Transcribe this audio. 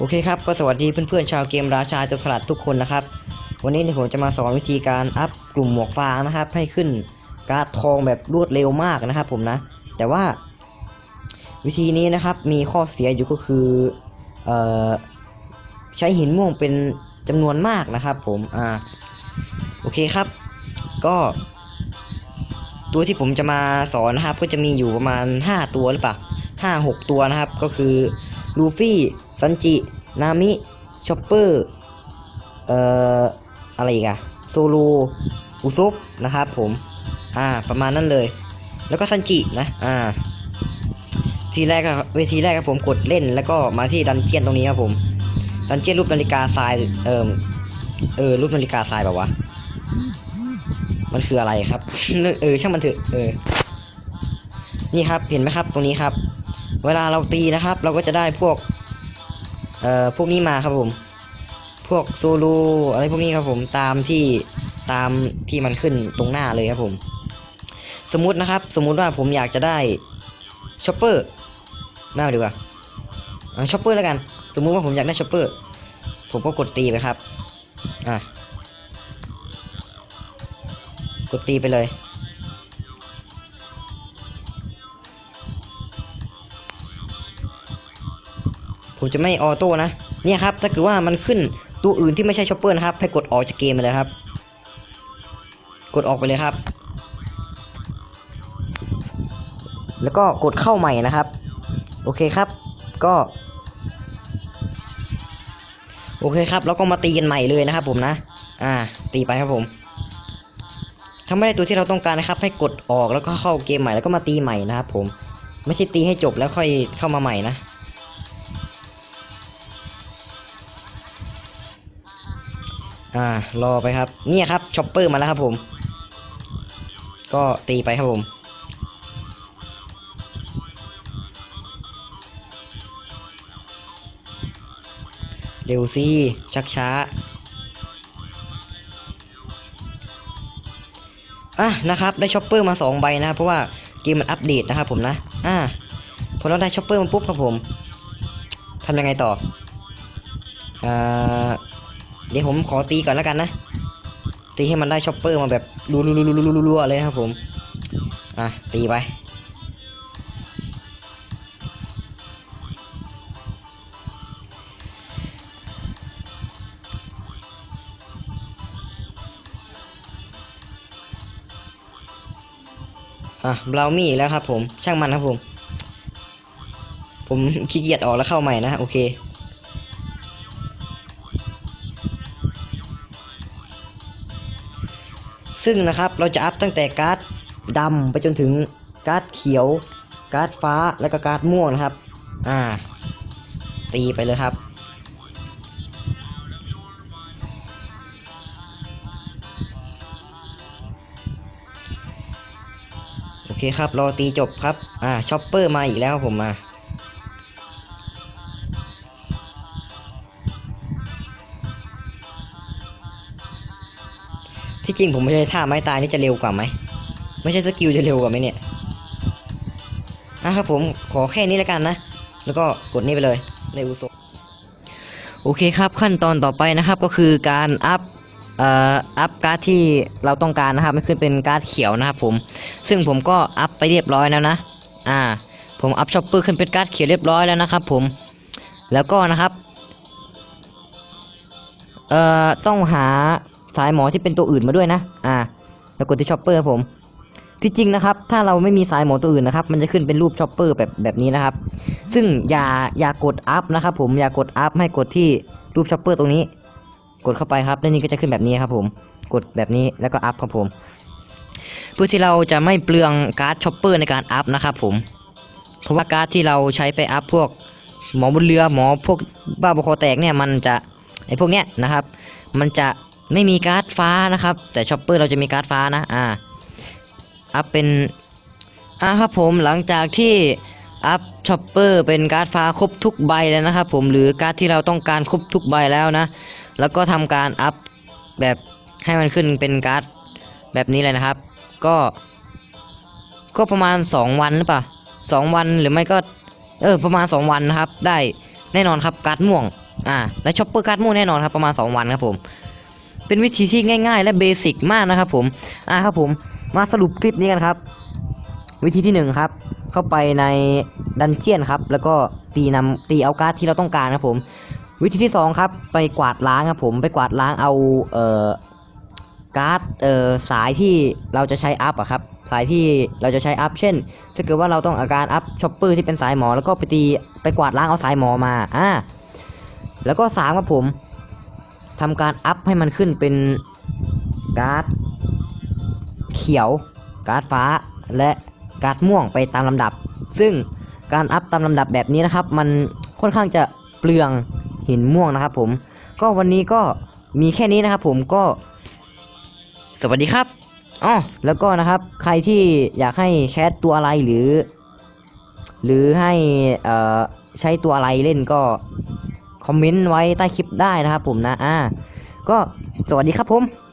โอเคครับ ก็สวัสดีเพื่อนๆชาวเกมราชาโจรสลัดทุกคนนะครับ วันนี้ผมจะมาสอนวิธีการอัพกลุ่มหมวกฟางนะครับ ให้ขึ้นการ์ดทองแบบรวดเร็วมากนะครับ ผมนะ แต่ว่า วิธีนี้นะครับมีข้อเสียอยู่ก็คือเออใช้หินม่วงเป็นจำนวนมากนะครับ ผมอ่าโอเคครับ ก็ ตัวที่ผมจะมาสอนนะครับ ก็จะมีอยู่ประมาณ 5 ตัวหรือเปล่าห้าหกตัวนะครับ ก็คือ ลูฟี่ ซันจิ นามิ ชอปเปอร์ เอ่อ อะไรอีกอะโซโลอุซบนะครับผม อ่า ประมาณนั้นเลย แล้วก็ซันจินะ อ่า ทีแรกอะเวทีแรกครับผมกดเล่น แล้วก็มาที่ดันเจียนตรงนี้ครับผม ดันเจียนรูปนาฬิกาทราย เอ่อ เออ รูปนาฬิกาทรายแบบวะ มันคืออะไรครับ เออ ช่างมันเถอะ เออ นี่ครับ เห็นไหมครับ ตรงนี้ครับ เวลาเราตีนะครับ เราก็จะได้พวก เอ่อพวกนี้มาครับผม พวกโซโลอะไรพวกนี้ครับผมตามที่ตามที่มันขึ้นตรงหน้าเลยครับผม สมมุตินะครับ สมมุติว่าผมอยากจะได้ชอปเปอร์ไม่เอาดีกว่าเอาชอปเปอร์แล้วกัน สมมุติว่าผมอยากได้ชอปเปอร์ผมก็กดตีไปครับ อะ กดตีไปเลย ผมจะไม่ออโต้นะเนี่ยครับถ้าเกิดว่ามันขึ้นตัวอื่นที่ไม่ใช่ชอปเปอร์นะครับ ให้กดออกจากเกมไปเลยครับ กดออกไปเลยครับ แล้วก็กดเข้าใหม่นะครับ โอเคครับ ก็ โอเคครับ แล้วก็มาตีกันใหม่เลยนะครับ ผมนะ อ่า ตีไปครับผมถ้าไม่ได้ตัวที่เราต้องการนะครับ ให้กดออกแล้วก็เข้าเกมใหม่แล้วก็มาตีใหม่นะครับ ผม ไม่ใช่ตีให้จบแล้วค่อยเข้ามาใหม่นะ อ่ารอไปครับ เนี่ยครับช็อปเปอร์มาแล้วครับผม ก็ตีไปครับผมเร็วสิชักช้าอะนะครับ ได้ช็อปเปอร์มาสองใบนะครับเพราะว่าเกมมันอัปเดตนะครับผมนะ อ่าพอเราได้ช็อปเปอร์มาปุ๊บครับผมทำยังไงต่ออ่า เดี๋ยวผมขอตีก่อนแล้วกันนะ ตีให้มันได้ชอปเปอร์มาแบบรัวๆๆๆๆๆเลยครับผม อะ ตีไป อะบรามี่แล้วครับผม ช่างมันครับผม ผมขี้เกียจออกแล้วเข้าใหม่นะ โอเค ซึ่งนะครับเราจะอัพตั้งแต่การ์ดดำไปจนถึงการ์ดเขียว การ์ดฟ้าแล้วก็การ์ดม่วงนะครับ อ่า ตีไปเลยครับ โอเคครับรอตีจบครับ อ่าชอปเปอร์มาอีกแล้วผมมา ที่จริงผมไม่ใช่ท่าไม้ตายนี่จะเร็วกว่าไหมไม่ใช่สกิลจะเร็วกว่าไหมเนี่ยนะครับผมขอแค่นี้แล้วกันนะ แล้วก็กดนี่ไปเลยในอุโซโอเคครับขั้นตอนต่อไปนะครับก็คือการอัพเอ่ออัพการ์ดที่เราต้องการนะครับไม่ขึ้นเป็นการ์ดเขียวนะครับผมซึ่งผมก็อัพไปเรียบร้อยแล้วนะอ่าผมอัพช็อปเปอร์ขึ้นเป็นการ์ดเขียวเรียบร้อยแล้วนะครับผมแล้วก็นะครับเอ่อต้องหา สายหมอที่เป็นตัวอื่นมาด้วยนะ อ่า แล้วกดที่ช็อปเปอร์ผม ที่จริงนะครับ ถ้าเราไม่มีสายหมอตัวอื่นนะครับ มันจะขึ้นเป็นรูปช็อปเปอร์แบบแบบนี้นะครับ ซึ่งอย่าอย่ากดอัพนะครับ ผม อย่ากดอัพให้กดที่รูปช็อปเปอร์ตรงนี้ กดเข้าไปครับแล้วนี่ก็จะขึ้นแบบนี้ครับ ผม กดแบบนี้แล้วก็อัพครับผม เพื่อที่เราจะไม่เปลืองการ์ดช็อปเปอร์ในการอัพนะครับ ผม เพราะว่าการ์ดที่เราใช้ไปอัพพวกหมอบนเรือหมอพวกบ้าบอคอแตกเนี่ยมันจะไอพวกเนี้ยนะครับ มันจะ ไม่มีการ์ดฟ้านะครับ แต่ช็อปเปอร์เราจะมีการ์ดฟ้านะอ่าอัพเป็นอ่าครับผมหลังจากที่อัพช็อปเปอร์เป็นการ์ดฟ้าครบทุกใบแล้วนะครับผมหรือการ์ดที่เราต้องการครบทุกใบแล้วนะ แล้วก็ทำการอัพแบบให้มันขึ้นเป็นการ์ดแบบนี้เลยนะครับ ก็ ก็ประมาณ 2 วันหรือเปล่าสองวันหรือไม่ก็ เออประมาณ 2 วันนะครับ ได้แน่นอนครับการ์ดม่วงอ่าและช็อปเปอร์การ์ดม่วงแน่นอนครับประมาณ 2 วันครับผม เป็นวิธีที่ง่ายๆ และเบสิกมากนะครับผมอ่าครับผมมาสรุปคลิปนี้กันครับ วิธีที่หนึ่งครับ เข้าไปในดันเจียนครับ แล้วก็ตีนำตีเอาการ์ดที่เราต้องการครับผม วิธีที่สองครับ ไปกวาดล้างครับผมไปกวาดล้างเอาเอ่อการ์ดเอ่อสายที่เราจะใช้อัพอะครับสายที่เราจะใช้อัพเช่น ถ้าเกิดว่าเราต้องอาการอัพช็อปเปอร์ที่เป็นสายหมอ แล้วก็ไปตีไปกวาดล้างเอาสายหมอมาอ่าแล้วก็สามครับผม ทำการอัพให้มันขึ้นเป็นการ์ดเขียว การ์ดฟ้า และการ์ดม่วงไปตามลำดับ ซึ่งการอัพตามลำดับแบบนี้นะครับ มันค่อนข้างจะเปลืองหินม่วงนะครับ ผม ก็วันนี้ก็มีแค่นี้นะครับ ผมก็ สวัสดีครับอ๋อแล้วก็นะครับ ใครที่อยากให้แคสตัวอะไรหรือ หรือให้ใช้ตัวอะไรเล่นก็ คอมเมนต์ไว้ใต้คลิปได้นะครับผมนะอ่าก็สวัสดีครับผม